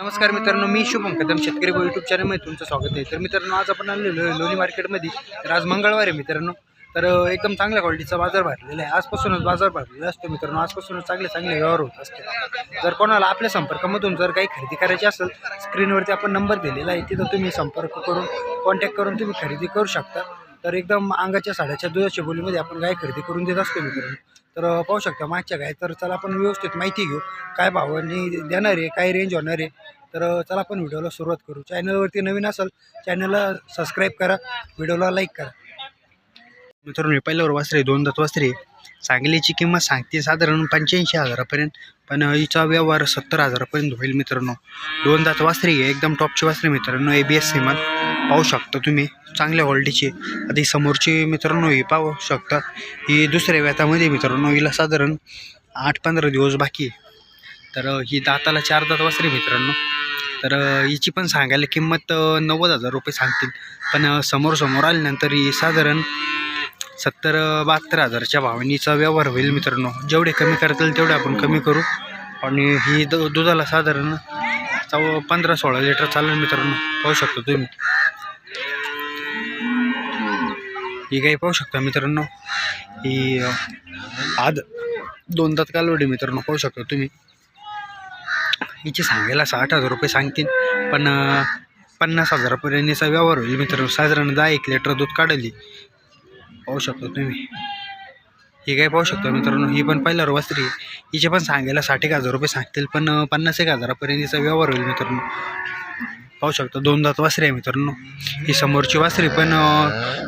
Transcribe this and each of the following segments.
नमस्कार मित्रांनो मी शुभम कदम शेतकरी यूट्यूब चॅनलमध्ये तुमचं स्वागत आहे. तर मित्रांनो आज आपण आलेलो आहे लोणी मार्केटमध्ये. तर आज मंगळवार आहे मित्रांनो. तर एकदम चांगल्या क्वालिटीचा बाजार भरलेला आहे. आजपासूनच बाजार भरलेला असतो मित्रांनो. आजपासूनच चांगले चांगले व्यवहार होत असते जर कोणाला आपल्या संपर्कामधून जर काही खरेदी करायची असेल स्क्रीनवरती आपण नंबर दिलेला आहे. तिथं तुम्ही संपर्क करून कॉन्टॅक्ट करून तुम्ही खरेदी करू शकता. तर एकदम अंगाच्या साड्याच्या दुधाच्या बोलीमध्ये आपण गाय खरेदी करून देत असतो मित्रांनो. तर पाहू शकता मागच्या गाय. तर चला आपण व्यवस्थित माहिती घेऊ. काय भावांनी देणार आहे काय रेंज होणार आहे. तर चला आपण व्हिडिओला सुरुवात करू. चॅनलवरती नवीन असाल चॅनलला सबस्क्राईब करा. व्हिडिओला लाईक करा. मित्रांनो पहिल्यावर वासरे दोन दात वासरे सांगलीची किंमत सांगते साधारण पंच्याऐंशी हजारापर्यंत. पण हिचा व्यवहार सत्तर हजारापर्यंत होईल मित्रांनो. दोन दात वासरे आहे एकदम टॉपची वासरे मित्रांनो. ए बी एस सीमान पाहू शकता तुम्ही. चांगल्या क्वालिटीची आता ही समोरची मित्रांनो ही पाहू शकता. ही दुसऱ्या व्यातामध्ये मित्रांनो हिला साधारण आठ पंधरा दिवस बाकी आहे. तर ही दाताला चार दात वासरे मित्रांनो. तर हिची पण सांगायला किंमत नव्वद हजार रुपये सांगतील. पण समोर समोर आल्यानंतर ही साधारण सत्तर बहात्तर हजारच्या भावनीचा व्यवहार होईल मित्रांनो. जेवढे कमी करतील तेवढे आपण कमी करू. आणि ही द दुधाला साधारण चौ पंधरा सोळा लिटर चालेल मित्रांनो. पाहू शकता तुम्ही. ही गाई पाहू शकता मित्रांनो. ही आद दोन दात कालवडी मित्रांनो पाहू शकता तुम्ही. हिची सांगायला साठ हजार रुपये सांगतील पण पन्नास हजारापर्यंतचा व्यवहार होईल मित्रांनो. साधारण दहा एक लिटर दूध काढली पाहू शकतो तुम्ही. ही काय पाहू शकतो मित्रांनो ही पण पहिला वासरी आहे. हिचे पण सांगायला साठ एक हजार रुपये सांगतील पण पन्नास एक हजारापर्यंतचा व्यवहार होईल मित्रांनो. पाहू शकतो दोन दात वासरी आहे मित्रांनो. ही समोरची वासरी पण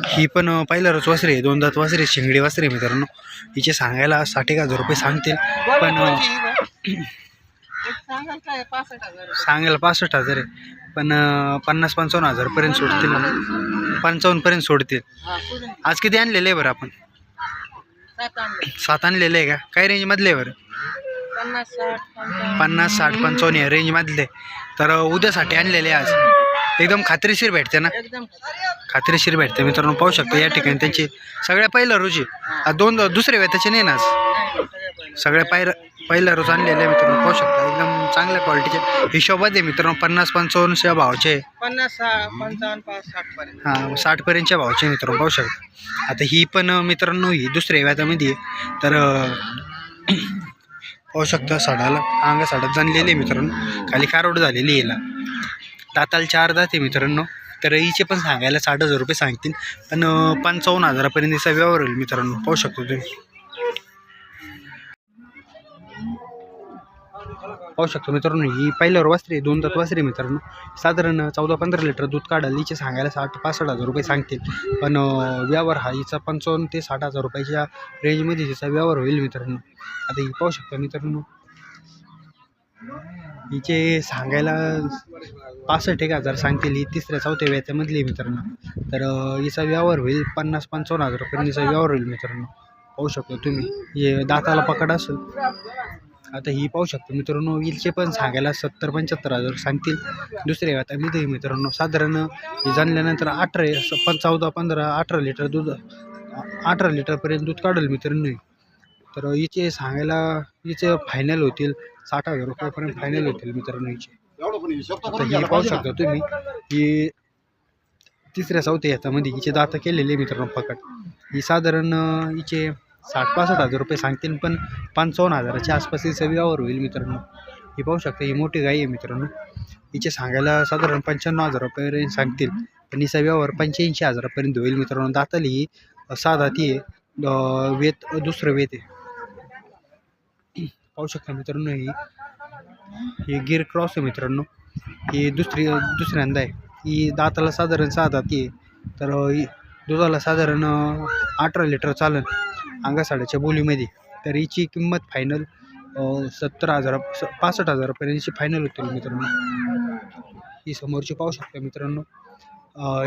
ही पण पहिल्यावरच वासरी आहे. दोन दात वासरी शिंगडी वासरी आहे मित्रांनो. हिचे सांगायला साठ एक हजार रुपये सांगतील पण सांगायला पासष्ट हजार आहे. पण पन्नास पंचावन्न हजारपर्यंत सोडतील पंचावन्नपर्यंत सोडतील. आज किती आणलेलं आहे बरं आपण? सात आणलेलं आहे का? काय रेंजमधले आहे बरं? पन्नास साठ पंचावन्न. या रेंजमधले तर उद्यासाठी आणलेले आज. एकदम खात्रीशीर भेटते ना? खात्रीशीर भेटते. मित्रांनो पाहू शकतो या ठिकाणी त्यांची सगळ्या पहिलं रोजी. दोन दुसरे वेताचे नाही ना आज? सगळ्या पायर पहिल्या रोज आणलेले आहे मित्रांनो पाहू शकता एकदम चांगल्या क्वालिटीचे हिशोबात आहे मित्रांनो पन्नास पंचावन्नच्या भावाचे. पन्नास पंचावन्न पाच साठ पर्यंत. हां साठपर्यंतच्या भावाचे मित्रांनो पाहू शकता आता ही पण मित्रांनो ही दुसऱ्या व्यातामध्ये आहे. तर पाहू शकता साडाला अंगा साडात जाणलेली आहे मित्रांनो. खाली कारोड झालेली हिला. दाताला चार दात आहे मित्रांनो. तर हिचे पण सांगायला साठ हजार रुपये सांगतील. पण पंचावन्न हजारापर्यंत हिचा व्यवहार होईल मित्रांनो पाहू शकतो तुम्ही. पाहू शकतो मित्रांनो ही पहिल्यावर वासरी आहे, दोन दात वासरी मित्रांनो. साधारण चौदा पंधरा लिटर दूध काढाल हिचे सांगायला साठ पासष्ट हजार रुपये सांगतील. पण व्यवहार हा हिचा पंचावन्न ते साठ हजार रुपयाच्या रेंजमध्ये हिचा व्यवहार होईल मित्रांनो. आता ही पाहू शकता मित्रांनो. हिचे सांगायला पासष्ट एक हजार सांगतील ही तिसऱ्या चौथ्या व्याच्यामधली मित्रांनो. तर हिचा व्यवहार होईल पन्नास पंचावन्न हजार रुपये हिचा व्यवहार होईल मित्रांनो. पाहू शकतो तुम्ही हे दाताला पकड असेल आता ही पाहू शकतो. मित्रांनो हिचे पण सांगायला सत्तर पंच्याहत्तर हजार सांगतील. दुसऱ्या आता मी ते मित्रांनो. साधारण हे जाणल्यानंतर अठरा पण चौदा पंधरा अठरा लिटर दूध अठरा लिटरपर्यंत दूध काढेल मित्रांनो. तर हिचे सांगायला हिचे फायनल होतील. साठ हजार रुपयापर्यंत फायनल होतील मित्रांनो हिचे. आता ही पाहू शकता तुम्ही. ही तिसऱ्या चौथ्या ह्याच्यामध्ये हिचे दात केलेले मित्रांनो पकड ही साधारण हिचे साठ पासष्ट हजार रुपये सांगतील पण पंचावन्न हजाराच्या आसपास ही सविवावर होईल मित्रांनो. ही पाहू शकता ही मोठी गाई आहे मित्रांनो. हिचे सांगायला साधारण पंच्याण्णव हजार रुपये सांगतील पण हिचा व्यवहार पंच्याऐंशी हजारापर्यंत होईल मित्रांनो. दाताली ही साधा ती आहे वेत दुसरं वेत आहे. पाहू शकता मित्रांनो ही ही गिर क्रॉस आहे मित्रांनो. ही दुसरी दुसऱ्यांदा आहे. ही दाताला साधारण सहा दाती आहे. तर दुधाला साधारण अठरा लिटर चालन. अंगासाड्याच्या बोलीमध्ये तर हिची किंमत फायनल सत्तर हजार स पासष्ट हजारापर्यंतची फायनल होतील मित्रांनो. ही समोरची पाहू शकता मित्रांनो.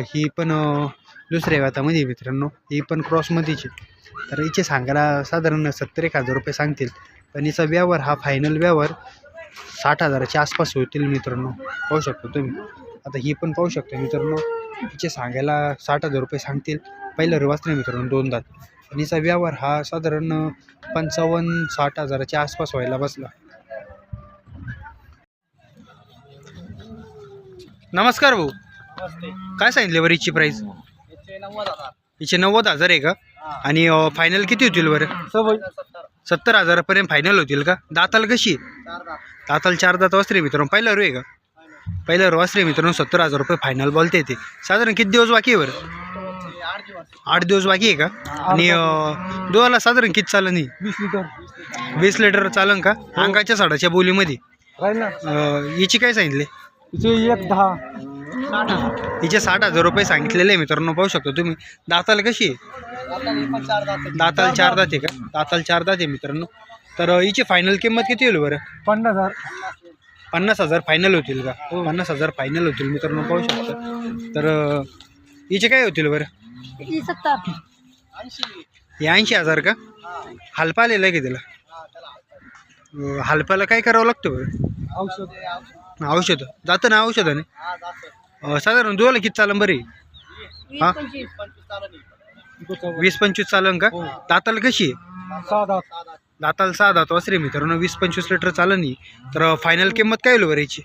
ही पण दुसऱ्या व्यातामध्ये मित्रांनो. ही पण क्रॉसमध्येच तर हिचे सांगायला साधारण सत्तर एक हजार रुपये सांगतील. पण हिचा व्यवहार हा फायनल व्यवहार साठ हजाराच्या आसपास होतील मित्रांनो. पाहू शकतो तुम्ही. आता ही पण पाहू शकता मित्रांनो. हिचे सांगायला साठ हजार रुपये सांगतील. पहिलं नाही मित्रांनो दोनदात आणि हिचा व्यवहार हा साधारण पंचावन्न साठ हजाराच्या आसपास व्हायला बसला. नमस्कार भाऊ. काय सांगितले बरं हिची प्राईस हिचे नव्वद हजार. आहे का? आणि फायनल किती होतील बरं? सत्तर. हजारापर्यंत फायनल होतील का? दाताला कशी? दाताला चार दात वासरे मित्रांनो पहिला रू आहे का? पहिला रू वासरे मित्रांनो सत्तर हजार रुपये फायनल बोलते येते साधारण किती दिवस बाकी आहे बरं? आठ दिवस बाकी आहे का? आणि अं, दुधाला साधारण किती चालन ही वीस लिटर. वीस लिटर चालन का? अंगाच्या साडाच्या बोलीमध्ये. राहील ना. अं, हिची काय सांगितले? तिचे एक दहा. हिचे साठ हजार रुपये सांगितलेले आहे मित्रांनो पाहू शकतो तुम्ही. दाताला कशी आहे? दाताला चार दात आहे का? दाताला चार दात आहे मित्रांनो. तर अं, हिची फायनल किंमत किती होईल बरं? पन्नास हजार. पन्नास हजार फायनल होतील का? पन्नास हजार फायनल होतील मित्रांनो पाहू शकता. तर अं, हिचे काय होतील बरं? सत्तर हे ऐंशी हजार का? हलपा आलेला आहे की त्याला? हलपाला काय करावं लागतं बरं? औषध. औषध जातं ना औषधाने? साधारण दुधाला किती चालन बरे हां? वीस पंचवीस चालन का? दाताला कशी आहे? सहा दात दाताला सहा दात वासरे मित्रांनो वीस पंचवीस लिटर चालन ही तर फायनल किंमत काय होईल बरं याची?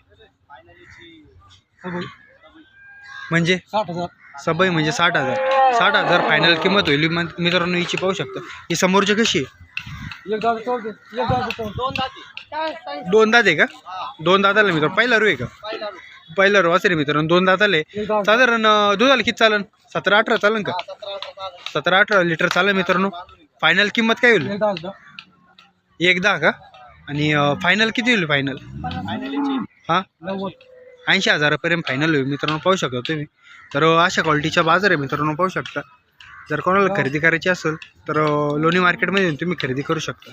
म्हणजे? साठ हजार. सबाई म्हणजे साठ हजार. साठ हजार फायनल किंमत होईल. मग मित्रांनो हिची पाहू शकता. ही समोरची कशी आहे? दोन दात आहे का? दोन दाताला मित्र पहिला रू आहे का? पहिला रू. असेल मित्रांनो दोन दाताले आले साधारण अं, दुधाला किती चालन? सतरा अठरा चालन का? सतरा अठरा लिटर चालेल मित्रांनो. फायनल किंमत काय होईल? एक दहा का? आणि फायनल किती होईल फायनल हां? नव्वद ऐंशी हजारापर्यंत फायनल होईल. मित्रांनो पाहू शकता तुम्ही. तर अशा क्वालिटीच्या बाजार आहे मित्रांनो पाहू शकता. जर कोणाला खरेदी करायची असेल तर लोणी मार्केटमध्ये येऊन तुम्ही खरेदी करू शकता.